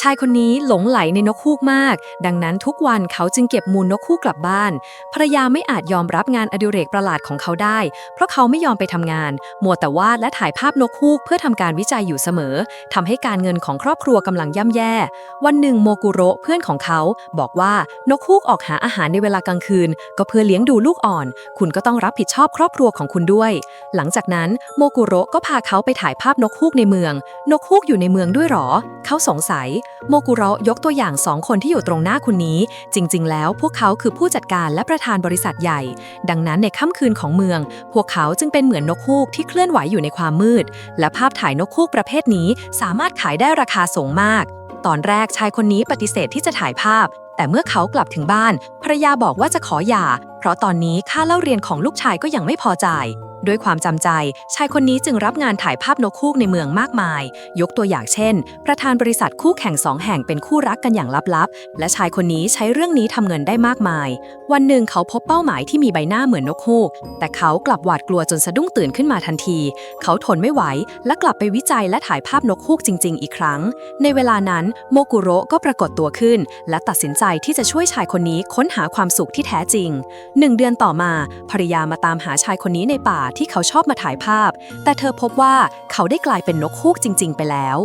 ชายคนนี้หลงไหลในนกฮูกมาก ดังนั้นทุกวันเขาจึงเก็บมูลนกฮูกกลับบ้าน ภรรยาไม่อาจยอมรับงานอดิเรกประหลาดของเขาได้ เพราะเขาไม่ยอมไปทำงาน มัวแต่วาดและถ่ายภาพนกฮูกเพื่อทำการวิจัยอยู่เสมอ ทำให้การเงินของครอบครัวกำลังย่ำแย่ วันหนึ่งโมกุโระเพื่อนของเขา บอกว่านกฮูกออกหาอาหารในเวลากลางคืน ก็เพื่อเลี้ยงดูลูกอ่อน คุณก็ต้องรับผิดชอบครอบครัวของคุณด้วย หลังจากนั้นโมกุโระก็พาเขาไปถ่ายภาพนกฮูกในเมือง นกฮูกอยู่ในเมืองด้วยหรอ เขาสงสัยโมกุระยกตัวอย่างสองคนที่อยู่ตรงหน้าคุณนี้ จริง ๆ แล้วพวกเขาคือผู้จัดการและประธานบริษัทใหญ่ ดังนั้นในค่ำคืนของเมือง พวกเขาจึงเป็นเหมือนนกฮูกที่เคลื่อนไหวอยู่ในความมืด และภาพถ่ายนกฮูกประเภทนี้ สามารถขายได้ราคาสูงมาก ตอนแรกชายคนนี้ปฏิเสธที่จะถ่ายภาพ แต่เมื่อเขากลับถึงบ้านภรรยาบอกว่าจะขอหย่า เพราะตอนนี้ค่าเล่าเรียนของลูกชายก็ยังไม่พอจ่าย ด้วยความจำใจ ชายคนนี้จึงรับงานถ่ายภาพนกคูกในเมืองมากมาย ยกตัวอย่างเช่น ประธานบริษัทคู่แข่งสองแห่งเป็นคู่รักกันอย่างลับๆ และชายคนนี้ใช้เรื่องนี้ทำเงินได้มากมาย วันหนึ่งเขาพบเป้าหมายที่มีใบหน้าเหมือนนกฮูก แต่เขากลับหวาดกลัวจนสะดุ้งตื่นขึ้นมาทันที เขาทนไม่ไหว และกลับไปวิจัยและถ่ายภาพนกฮูกจริง ๆ อีกครั้ง ในเวลานั้นโมกุโระก็ปรากฏตัวขึ้น และตัดสินใจที่จะช่วยชายคนนี้ค้นหาความสุขที่แท้จริงหนึ่งเดือนต่อมาภรรยามาตามหาชายคนนี้ในป่าที่เขาชอบมาถ่ายภาพ แต่เธอพบว่าเขาได้กลายเป็นนกฮูกจริง ๆ ไปแล้ว